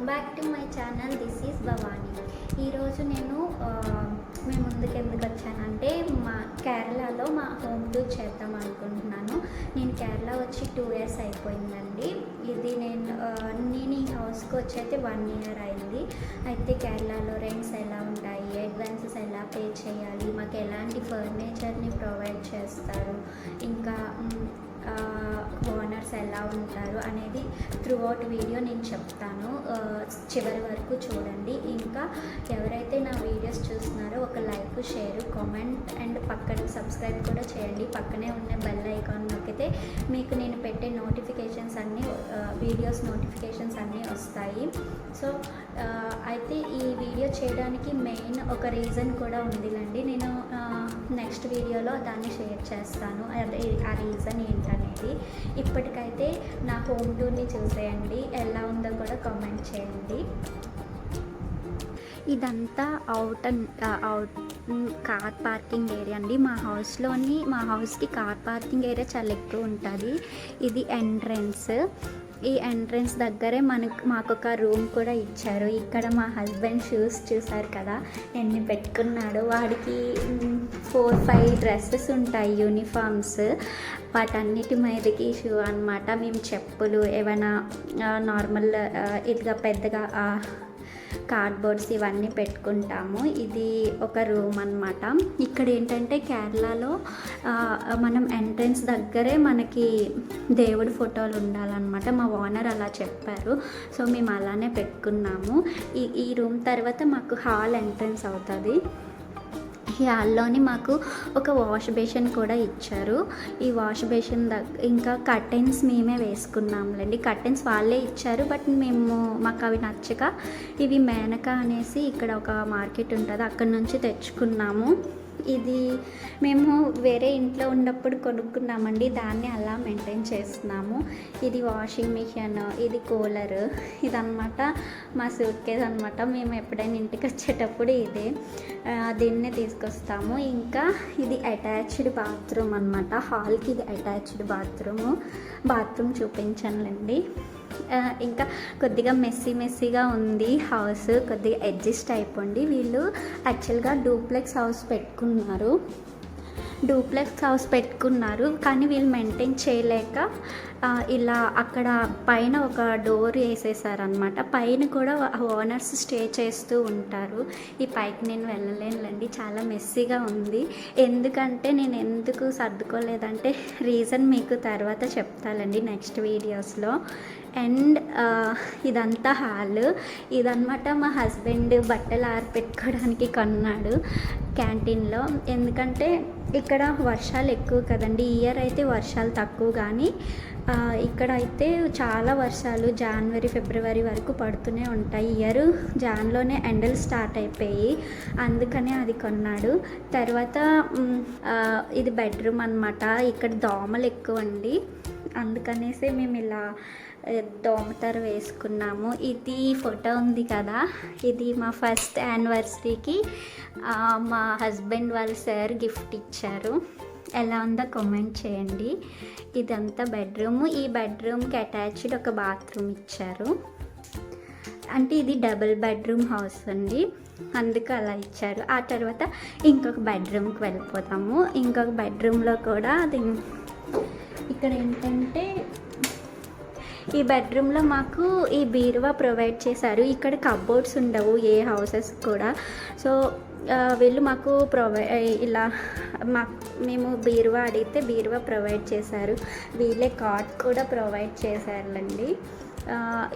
Welcome back to my channel this is Bhavani ఈరోజు నేను మేము మీ ముందుకు ఎందుకు వచ్చానంటే మా కేరళలో మా హోమ్ టూర్ చేద్దాం అనుకుంటున్నాను. నేను కేరళ వచ్చి టూ ఇయర్స్ అయిపోయిందండి. ఇది నేను నేను ఈ హౌస్కి వచ్చి అయితే వన్ ఇయర్ అయింది. అయితే కేరళలో రెంట్స్ ఎలా ఉంటాయి? అడ్వాన్సెస్ ఎలా పే చేయాలి? మాకు ఎలాంటి ఫర్నిచర్ని ప్రొవైడ్ చేస్తారు? ఓనర్స్ ఎలా ఉంటారు అనేది త్రూ అవుట్ వీడియో నేను చెప్తాను. చివరి వరకు చూడండి. ఇంకా ఎవరైతే నా వీడియోస్ చూస్తున్నారో ఒక లైక్ షేర్ కామెంట్ అండ్ పక్కన సబ్స్క్రైబ్ కూడా చేయండి. పక్కనే ఉన్న బెల్ ఐకాన్ నొక్కితే మీకు నేను పెట్టే నోటిఫికేషన్స్ అన్నీ వీడియోస్ నోటిఫికేషన్స్ అన్నీ వస్తాయి. సో అయితే ఈ వీడియో చేయడానికి మెయిన్ ఒక రీజన్ కూడా ఉందిలండి. నేను నెక్స్ట్ వీడియోలో దాన్ని షేర్ చేస్తాను. అదే ఆ రీజన్ ఏంటనేది. ఇప్పటికైతే నా హోమ్ టూర్ని చూసేయండి. ఎలా ఉందో కూడా కామెంట్ చేయండి. ఇదంతా out and out car parking area అండి. మా హౌస్లోని మా హౌస్కి కార్ పార్కింగ్ ఏరియా చాలా ఎక్కువ ఉంటుంది. ఇది ఎంట్రన్స్. ఈ ఎంట్రన్స్ దగ్గరే మనకు మాకు ఒక రూమ్ కూడా ఇచ్చారు. ఇక్కడ మా హస్బెండ్ షూస్ చూసారు కదా? ఎన్ని పెట్టుకున్నాడు వాడికి ఫోర్ ఫైవ్ డ్రెస్సెస్ ఉంటాయి యూనిఫామ్స్ వాటన్నిటి మీదకి షూ అనమాట మేము చెప్పులు ఏమైనా నార్మల్ ఇదిగా పెద్దగా కార్డ్బోర్డ్స్ ఇవన్నీ పెట్టుకుంటాము. ఇది ఒక రూమ్ అనమాట ఇక్కడ ఏంటంటే కేరళలో మనం ఎంట్రన్స్ దగ్గరే మనకి దేవుడి ఫోటోలు ఉండాలన్నమాట. మా ఓనర్ అలా చెప్పారు. సో మేము అలానే పెట్టుకున్నాము. ఈ ఈ రూమ్ తర్వాత మాకు హాల్ ఎంట్రన్స్ అవుతుంది. ఈ హాల్లోని మాకు ఒక వాష్ బేసిన్ కూడా ఇచ్చారు. ఈ వాష్ బేషన్ దగ్గర ఇంకా కర్టెన్స్ మేమే వేసుకున్నాంలేండి. కర్టెన్స్ వాళ్ళే ఇచ్చారు బట్ మేము మాకు అవి నచ్చక ఇవి మేనక అనేసి ఇక్కడ ఒక మార్కెట్ ఉంటుంది అక్కడ నుంచి తెచ్చుకున్నాము. ఇది మేము వేరే ఇంట్లో ఉన్నప్పుడు కొనుక్కున్నామండి. దాన్ని అలా మెయింటైన్ చేస్తున్నాము. ఇది వాషింగ్ మిషన్ ఇది కూలర్ ఇదనమాట మా సూట్ కేస్ అనమాట మేము ఎప్పుడైనా ఇంటికి వచ్చేటప్పుడు ఇదే దీన్నే తీసుకొస్తాము. ఇంకా ఇది అటాచ్డ్ బాత్రూమ్ అనమాట హాల్కి ఇది అటాచ్డ్ బాత్రూము. బాత్రూమ్ చూపించానులేండి. ఇంకా కొద్దిగా మెస్సీ మెస్సీగా ఉంది హౌస్ కొద్దిగా అడ్జస్ట్ అయిపోండి వీళ్ళు యాక్చువల్గా డూప్లెక్స్ హౌస్ పెట్టుకున్నారు. డూప్లెక్స్ హౌస్ పెట్టుకున్నారు కానీ వీళ్ళు మెయింటైన్ చేయలేక ఇలా అక్కడ పైన ఒక డోర్ వేసేసారనమాట పైన కూడా ఓనర్స్ స్టే చేస్తూ ఉంటారు. ఈ పైకి నేను వెళ్ళలేనులేండి చాలా మెస్సీగా ఉంది. ఎందుకంటే నేను ఎందుకు సర్దుకోలేదంటే రీజన్ మీకు తర్వాత చెప్తానండి నెక్స్ట్ వీడియోస్లో. అండ్ ఇదంతా హాల్. ఇదనమాట మా హస్బెండ్ బట్టలు ఆరిపెట్టుకోవడానికి కొన్నాడు క్యాంటీన్లో. ఎందుకంటే ఇక్కడ వర్షాలు ఎక్కువ కదండి. ఇయర్ అయితే వర్షాలు తక్కువ కానీ ఇక్కడ అయితే చాలా వర్షాలు జనవరి ఫిబ్రవరి వరకు పడుతూనే ఉంటాయి. ఇయర్ జాన్లోనే ఎండలు స్టార్ట్ అయిపోయి అందుకనే అది కొన్నాడు. తర్వాత ఇది బెడ్రూమ్ అనమాట ఇక్కడ దోమలు ఎక్కువ అండి అందుకనేసి మేము ఇలా దోమతెర వేసుకున్నాము. ఇది ఫోటో ఉంది కదా. ఇది మా ఫస్ట్ యానివర్సరీకి మా హస్బెండ్ వాళ్ళ సార్ గిఫ్ట్ ఇచ్చారు. ఎలా ఉందో కామెంట్ చేయండి. ఇదంతా బెడ్రూమ్. ఈ బెడ్రూమ్కి అటాచ్డ్ ఒక బాత్రూమ్ ఇచ్చారు. అంటే ఇది డబుల్ బెడ్రూమ్ హౌస్ అండి. అందుకు అలా ఇచ్చారు. ఆ తర్వాత ఇంకొక బెడ్రూమ్కి వెళ్ళిపోతాము ఇంకొక బెడ్రూమ్లో కూడా అది ఇక్కడ ఏంటంటే ఈ బెడ్రూమ్లో మాకు ఈ బీరువా ప్రొవైడ్ చేశారు. ఇక్కడ కబోర్డ్స్ ఉండవు ఏ హౌసెస్ కూడా. సో వీళ్ళు మాకు ప్రొవై ఇలా మా మేము బీరువా అడిగితే బీరువా ప్రొవైడ్ చేశారు. వీళ్ళే కాట్ కూడా ప్రొవైడ్ చేశారులండి.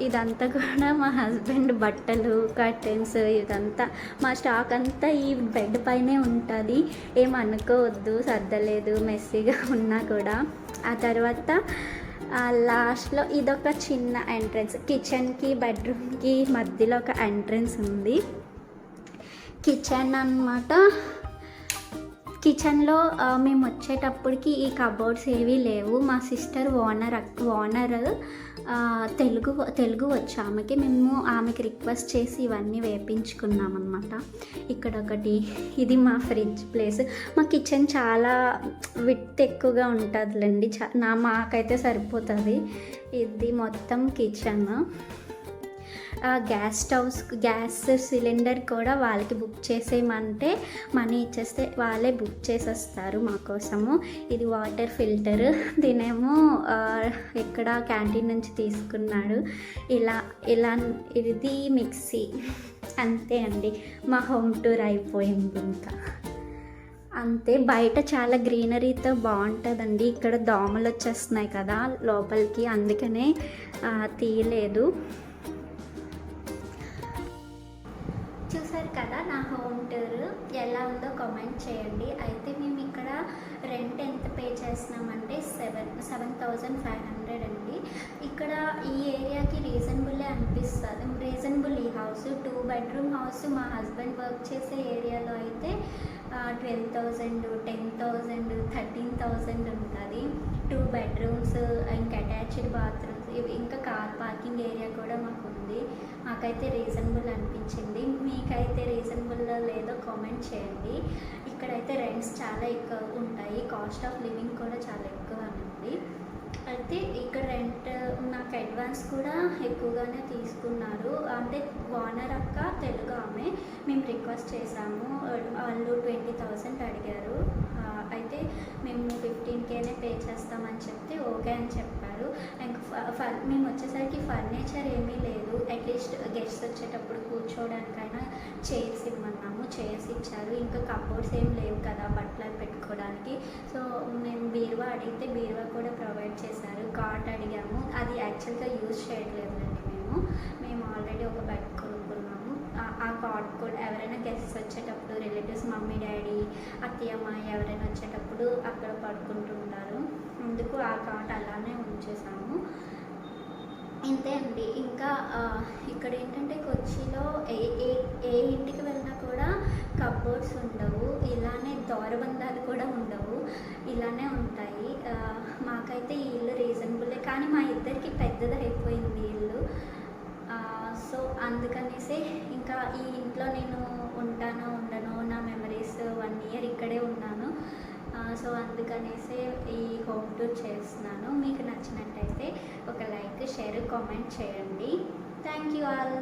ఇదంతా కూడా మా హస్బెండ్ బట్టలు కర్టెన్స్ ఇదంతా. మా స్టాక్ అంతా ఈ బెడ్ పైనే ఉంటుంది. ఏం అనుకోవద్దు సర్దలేదు మెస్సీగా ఉన్నా కూడా. ఆ తర్వాత లాస్ట్లో ఇదొక చిన్న ఎంట్రన్స్. కిచెన్కి బెడ్రూమ్కి మధ్యలో ఒక ఎంట్రన్స్ ఉంది. కిచెన్ అన్నమాట. కిచెన్లో మేము వచ్చేటప్పటికి ఈ కబోర్డ్స్ ఏవీ లేవు. మా sister owner owner Telugu Telugu వచ్చు. ఆమెకి మేము ఆమెకి రిక్వెస్ట్ చేసి ఇవన్నీ వేపించుకున్నాం అనమాట ఇక్కడ ఒకటి ఇది మా ఫ్రిడ్జ్ ప్లేస్. మా కిచెన్ చాలా విత్ ఎక్కువగా ఉంటుందిలేండి. చా నా మాకైతే సరిపోతుంది. ఇది మొత్తం కిచెన్. ఆ, గ్యాస్ స్టవ్స్ గ్యాస్ సిలిండర్ కూడా వాళ్ళకి బుక్ చేసేయమంటే మనీ ఇచ్చేస్తే వాళ్ళే బుక్ చేసేస్తారు మా కోసము. ఇది వాటర్ ఫిల్టర్. దీనేమో ఇక్కడ క్యాంటీన్ నుంచి తీసుకున్నాడు. ఇలా ఇలా ఇది మిక్సీ. అంతే అండి. మా హోమ్ టూర్ అయిపోయింది ఇంకా. అంతే. బయట చాలా గ్రీనరీతో బాగుంటుందండి. ఇక్కడ దోమలు వచ్చేస్తున్నాయి కదా లోపలికి. అందుకనే తీయలేదు. పే చేస్తున్నామంటే seven seven thousand five hundred అండి. ఇక్కడ ఈ ఏరియాకి రీజనబుల్లే అనిపిస్తుంది. రీజనబుల్ ఈ హౌస్. టూ బెడ్రూమ్ హౌస్ మా హస్బెండ్ వర్క్ చేసే ఏరియాలో అయితే twelve thousand ten thousand thirteen thousand ఉంటుంది అటాచ్డ్ బాత్రూమ్స్ ఇంకా కార్ పార్కింగ్ ఏరియా కూడా మాకు ఉంది మాకైతే రీజనబుల్ అనిపించింది. మీకైతే రీజనబుల్ లేదో కామెంట్ చేయండి. ఇక్కడైతే రెంట్స్ చాలా ఎక్కువ ఉంటాయి. కాస్ట్ ఆఫ్ లివింగ్ కూడా చాలా ఎక్కువ ఉంది. అయితే ఇక్కడ రెంట్ నాకు అడ్వాన్స్ కూడా ఎక్కువగానే తీసుకున్నారు. అంటే ఓనర్ అక్క తెలుగు ఆమె మేము రిక్వెస్ట్ చేసాము వాళ్ళు ట్వంటీ థౌసండ్ అడిగారు. ఫర్ మేము వచ్చేసరికి ఫర్నిచర్ ఏమీ లేదు. అట్లీస్ట్ గెస్ట్ వచ్చేటప్పుడు కూర్చోవడానికైనా చైర్స్ ఇవ్వమన్నాము చైర్స్ ఇచ్చారు. ఇంకా కబోర్డ్స్ ఏం లేవు కదా బట్టలు పెట్టుకోవడానికి. సో మేము బీరువా అడిగితే బీరువా కూడా ప్రొవైడ్ చేశారు. కాట్ అడిగాము. అది యాక్చువల్గా యూజ్ చేయట్లేదండి మేము. మేము ఆల్రెడీ ఒక బెడ్ కొనుక్కున్నాము. ఆ- ఆ కాట్ కూడా ఎవరైనా గెస్ట్స్ వచ్చేటప్పుడు రిలేటివ్స్ మమ్మీ డాడీ అత్తయ్య అమ్మాయి ఎవరైనా వచ్చేటప్పుడు అక్కడ పడుకుంటుంటారు అందుకు ఆ కాట్ అలానే ఉంచేసాము ఇంతే అండి. ఇంకా ఇక్కడ ఏంటంటే కొచ్చిలో ఏ ఏ ఏ ఇంటికి వెళ్ళినా కూడా కబోర్డ్స్ ఉండవు. ఇలానే దౌరబంధాలు కూడా ఉండవు. ఇలానే ఉంటాయి. మాకైతే ఈ ఇల్లు రీజనబులే. కానీ మా ఇద్దరికి పెద్దది అయిపోయింది ఇల్లు. సో అందుకనేసి ఇంకా ఈ ఇంట్లో నేను ఉంటానో ఉండనో నా మెమరీస్ వన్ ఇయర్ ఇక్కడే ఉన్నాను. సో అందుకనేసి ఈ హోమ్ టూర్ చేస్తున్నాను. మీకు నచ్చినట్టయితే ఒక లైక్ షేర్ కామెంట్ చేయండి. Thank you all.